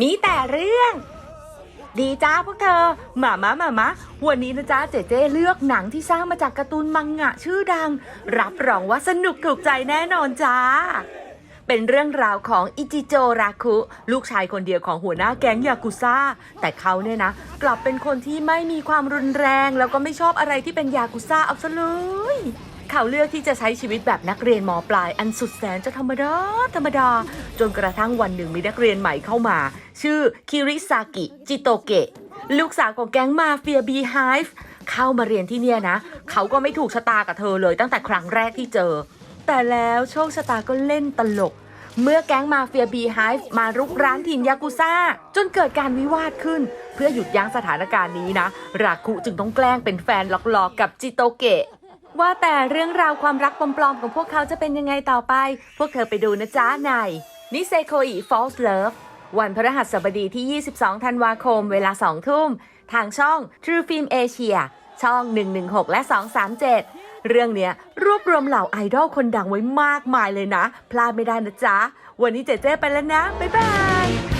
มีแต่เรื่อง ดีจ้าพวกเธอหมามาหมามาวันนี้นะจ๊ะเจเจเลือกหนังที่สร้างมาจากการ์ตูนมังงะชื่อดัง รับรองว่าสนุกถูกใจแน่นอนจ้า เป็นเรื่องราวของอิจิโจราคุ ลูกชายคนเดียวของหัวหน้าแก๊งยากุซ่า แต่เขาเนี่ยนะ กลับเป็นคนที่ไม่มีความรุนแรง แล้วก็ไม่ชอบอะไรที่เป็นยากุซ่าเอาซะเลยเขาเลือกที่จะใช้ชีวิตแบบนักเรียนมปลายอันสุดแสนจะธรรมดาธรรมดา จนกระทั่งวันหนึ่งมีนักเรียนใหม่เข้ามา ชื่อคิริซากิจิโตเกะลูกสาวของแก๊งมาเฟียบีไฮฟ์เข้ามาเรียนที่เนี่ยนะ เขาก็ไม่ถูกชะตากับเธอเลยตั้งแต่ครั้งแรกที่เจอ แต่แล้วโชคชะตาก็เล่นตลก เมื่อแก๊งมาเฟียบีไฮฟ์มารุกร้านถิ่นยากุซ่า จนเกิดการวิวาทขึ้น เพื่อหยุดยั้งสถานการณ์นี้นะ ราคุจึงต้องแกล้งเป็นแฟนหลอกๆกับจิโตเกะว่าแต่เรื่องราวความรักปลอมๆของพวกเขาจะเป็นยังไงต่อไป พวกเธอไปดูนะจ๊ะใน นิเซโคอิ False Love วันพฤหัสบดีที่ 22 ธันวาคม เวลา 2 ทุ่ม ทางช่อง True Film Asia ช่อง 116 และ 237 เรื่องเนี้ยรวบรวมเหล่าไอดอลคนดังไว้มากมายเลยนะ พลาดไม่ได้นะจ๊ะ วันนี้เจ๊เจ๊ไปแล้วนะ บ๊ายบาย